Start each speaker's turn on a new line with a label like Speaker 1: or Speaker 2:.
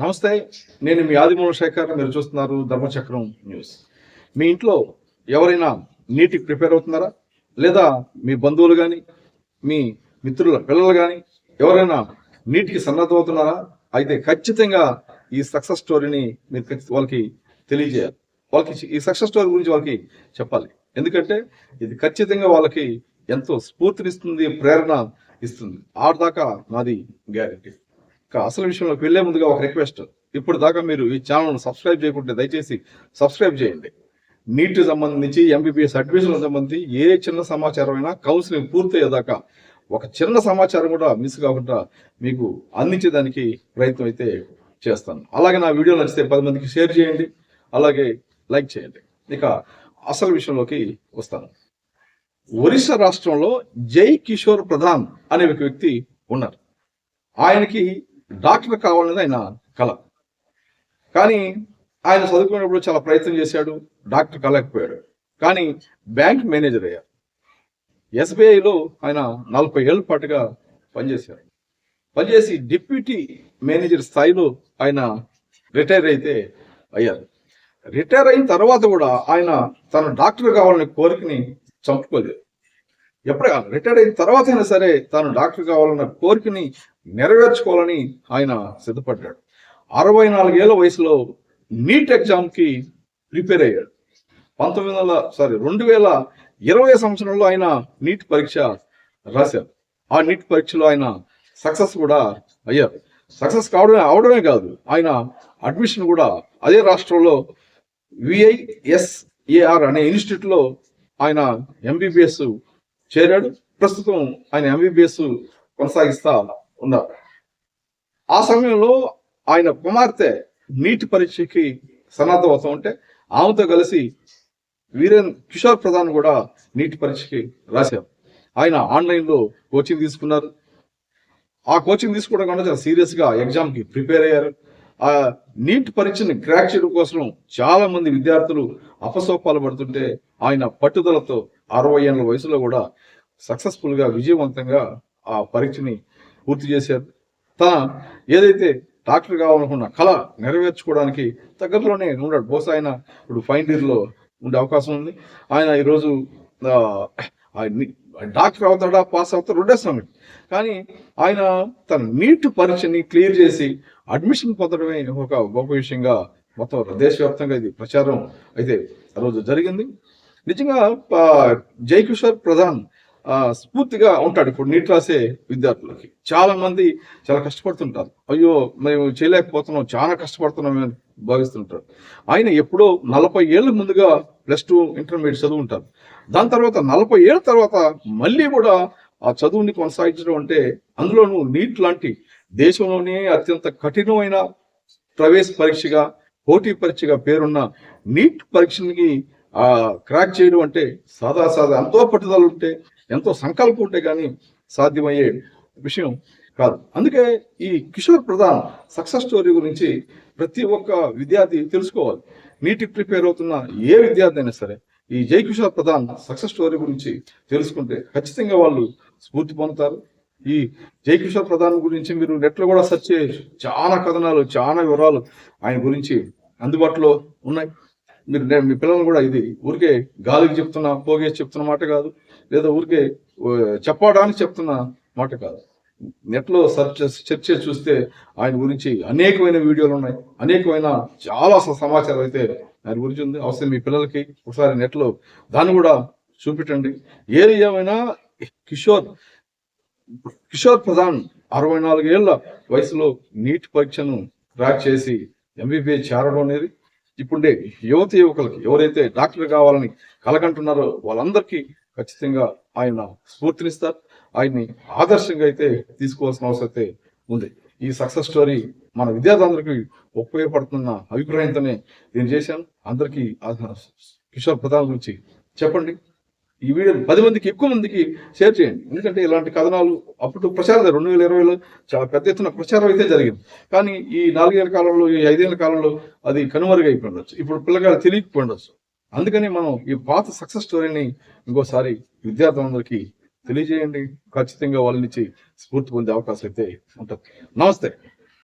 Speaker 1: నమస్తే నేను మీ ఆదిమూల శేఖర్ మీరు చూస్తున్నారు ధర్మచక్రం న్యూస్. మీ ఇంట్లో ఎవరైనా నీటికి ప్రిపేర్ అవుతున్నారా? లేదా మీ బంధువులు కానీ మీ మిత్రుల పిల్లలు కానీ ఎవరైనా నీటికి సన్నద్ధమవుతున్నారా అయితే ఖచ్చితంగా ఈ సక్సెస్ స్టోరీని మీరు వాళ్ళకి తెలియజేయాలి. వాళ్ళకి ఈ సక్సెస్ స్టోరీ గురించి వాళ్ళకి చెప్పాలి. ఎందుకంటే ఇది ఖచ్చితంగా వాళ్ళకి ఎంతో స్ఫూర్తినిస్తుంది ప్రేరణ ఇస్తుంది. ఆడదాకా నాది గ్యారెంటీ. అసలు విషయంలోకి వెళ్ళే ముందుగా ఒక రిక్వెస్ట్ ఇప్పుడు దాకా మీరు ఈ ఛానల్ను సబ్స్క్రైబ్ చేయకుంటే దయచేసి సబ్స్క్రైబ్ చేయండి. నీట్ సంబంధించి ఎంబీబీఎస్ అడ్మిషన్ సంబంధించి ఏ చిన్న సమాచారం అయినా కౌన్సిలింగ్ పూర్తయ్యేదాకా ఒక చిన్న సమాచారం కూడా మిస్ కాకుండా మీకు అందించేదానికి ప్రయత్నం అయితే చేస్తాను. అలాగే నా వీడియో నచ్చితే పది మందికి షేర్ చేయండి. అలాగే లైక్ చేయండి. ఇక అసలు విషయంలోకి వస్తాను. ఒరిస్సా రాష్ట్రంలో జై కిషోర్ ప్రధాన్ అనే ఒక వ్యక్తి ఉన్నారు. ఆయనకి డాక్టర్ కావాలనేది ఆయన కళ కానీ ఆయన చదువుకునేటప్పుడు చాలా ప్రయత్నం చేశాడు డాక్టర్ కాలేకపోయాడు. కానీ బ్యాంక్ మేనేజర్ అయ్యారు ఎస్బీఐలో ఆయన నలభై ఏళ్ళ పాటుగా పనిచేశారు పనిచేసి డిప్యూటీ మేనేజర్ స్థాయిలో ఆయన రిటైర్ అయితే అయ్యారు. రిటైర్ అయిన తర్వాత కూడా ఆయన తన డాక్టర్ కావాలనే కోరికని చంపుకోలేదు. ఎప్పుడు రిటైర్ అయిన తర్వాత అయినా సరే తాను డాక్టర్ కావాలన్న కోరికని నెరవేర్చుకోవాలని ఆయన సిద్ధపడ్డాడు. అరవై నాలుగేళ్ళ వయసులో నీట్ ఎగ్జామ్కి ప్రిపేర్ అయ్యాడు. పంతొమ్మిది వందల సారీ రెండు వేల ఇరవై సంవత్సరంలో ఆయన నీట్ పరీక్ష రాశారు. ఆ నీట్ పరీక్షలో ఆయన సక్సెస్ కూడా అయ్యారు. సక్సెస్ కావడమే అవడమే కాదు ఆయన అడ్మిషన్ కూడా అదే రాష్ట్రంలో విఐఎస్ఏఆర్ అనే ఇన్స్టిట్యూట్లో ఆయన ఎంబీబీఎస్ చేరాడు. ప్రస్తుతం ఆయన ఎంబీబీఎస్ కొనసాగిస్తా ఉన్నారు. ఆ సమయంలో ఆయన కుమార్తె నీటి పరీక్షకి సన్నద్ధం అవుతూ ఉంటే ఆమెతో కలిసి వీరేన్ కిషోర్ ప్రధాన్ కూడా నీటి పరీక్షకి రాశారు. ఆయన ఆన్లైన్లో కోచింగ్ తీసుకున్నారు. ఆ కోచింగ్ తీసుకోవడం కన్నా చాలా సీరియస్గా ఎగ్జామ్కి ప్రిపేర్ అయ్యారు. ఆ నీట్ పరీక్షని క్రాక్ చేయడం కోసం చాలా మంది విద్యార్థులు అపసోపాలు పడుతుంటే ఆయన పట్టుదలతో అరవై ఏళ్ళ వయసులో కూడా సక్సెస్ఫుల్గా విజయవంతంగా ఆ పరీక్షని పూర్తి చేశారు. తన ఏదైతే డాక్టర్ కావాలనుకున్న కళ నెరవేర్చుకోవడానికి దగ్గరలోనే ఉన్నాడు. బహుశా ఆయన ఇప్పుడు ఫైనల్ ఇయర్లో ఉండే అవకాశం ఉంది. ఆయన ఈరోజు డాక్టర్ అవుతాడా పాస్ అవుతాడు రెండే సంగతి కానీ ఆయన తన నీట్ పరీక్షని క్లియర్ చేసి అడ్మిషన్ పొందడమే ఒక గొప్ప విషయంగా మొత్తం దేశవ్యాప్తంగా ఇది ప్రచారం అయితే ఆ రోజు జరిగింది. నిజంగా జై కిషోర్ ప్రధాన్ స్ఫూర్తిగా ఉంటాడు ఇప్పుడు నీట్ రాసే విద్యార్థులకి. చాలా మంది చాలా కష్టపడుతుంటారు. అయ్యో మేము చేయలేకపోతున్నాం చాలా కష్టపడుతున్నాం అని భావిస్తుంటారు. ఆయన ఎప్పుడో నలభై ఏళ్ళ ముందుగా ప్లస్ టూ ఇంటర్మీడియట్ చదువుంటారు దాని తర్వాత నలభై ఏళ్ళ తర్వాత మళ్ళీ కూడా ఆ చదువుని కొనసాగించడం అంటే అందులోనూ నీట్ లాంటి దేశంలోనే అత్యంత కఠినమైన ప్రవేశ పరీక్షగా పోటీ పరీక్షగా పేరున్న నీట్ పరీక్షని క్రాక్ చేయడం అంటే సాదా సాదా ఎంతో పట్టుదల ఉంటే ఎంతో సంకల్పం ఉంటే కానీ సాధ్యమయ్యే విషయం కాదు. అందుకే ఈ కిషోర్ ప్రధాన్ సక్సెస్ స్టోరీ గురించి ప్రతి ఒక్క విద్యార్థి తెలుసుకోవాలి. నీటికి ప్రిపేర్ అవుతున్న ఏ విద్యార్థి అయినా సరే ఈ జై కిషోర్ ప్రధాన్ సక్సెస్ స్టోరీ గురించి తెలుసుకుంటే ఖచ్చితంగా వాళ్ళు స్ఫూర్తి పొందుతారు. ఈ జై కిషోర్ ప్రధాన్ గురించి మీరు నెట్లో కూడా సెర్చ్ చేయొచ్చు. చాలా కథనాలు చాలా వివరాలు ఆయన గురించి అందుబాటులో ఉన్నాయి. మీరు నేను మీ పిల్లలు కూడా ఇది ఊరికే గాలికి చెప్తున్నా పోగేసి చెప్తున్న మాట కాదు. లేదా ఊరికే చెప్పడానికి చెప్తున్న మాట కాదు. నెట్లో సర్చ్ సెర్చ్ చేసి చూస్తే ఆయన గురించి అనేకమైన వీడియోలు ఉన్నాయి. అనేకమైన చాలా సమాచారం అయితే ఆయన గురించి ఉంది. అవసరం మీ పిల్లలకి ఒకసారి నెట్లో దాన్ని కూడా చూపెట్టండి. ఏది ఏమైనా కిషోర్ కిషోర్ ప్రధాన్ అరవై నాలుగేళ్ళ వయసులో నీట్ పరీక్షను క్రాక్ చేసి ఎంబీబీఎస్ చేరడం అనేది ఇప్పుడే యువతి యువకులకి ఎవరైతే డాక్టర్ కావాలని కలకంటున్నారో వాళ్ళందరికీ ఖచ్చితంగా ఆయన స్ఫూర్తినిస్తారు. ఆయన్ని ఆదర్శంగా అయితే తీసుకోవాల్సిన అవసరం అయితే ఉంది. ఈ సక్సెస్ స్టోరీ మన విద్యార్థులందరికీ ఉపయోగపడుతున్న అభిప్రాయంతోనే నేను చేశాను. అందరికీ కిషోర్ ప్రధాన్ గురించి చెప్పండి. ఈ వీడియో పది మందికి ఎక్కువ మందికి షేర్ చేయండి. ఎందుకంటే ఇలాంటి కథనాలు అప్పుడు ప్రచారం రెండు వేల ఇరవైలో చాలా పెద్ద ఎత్తున ప్రచారం అయితే జరిగింది. కానీ ఈ నాలుగేళ్ళ కాలంలో ఈ ఐదేళ్ళ కాలంలో అది కనుమరుగైపోయి ఇప్పుడు పిల్లగా తెలియకపోయి ఉండొచ్చు అందుకని మనం ఈ పాత సక్సెస్ స్టోరీని ఇంకోసారి విద్యార్థులందరికీ తెలియజేయండి. ఖచ్చితంగా వాళ్ళ నుంచి స్ఫూర్తి పొందే అవకాశం అయితే ఉంటుంది. నమస్తే.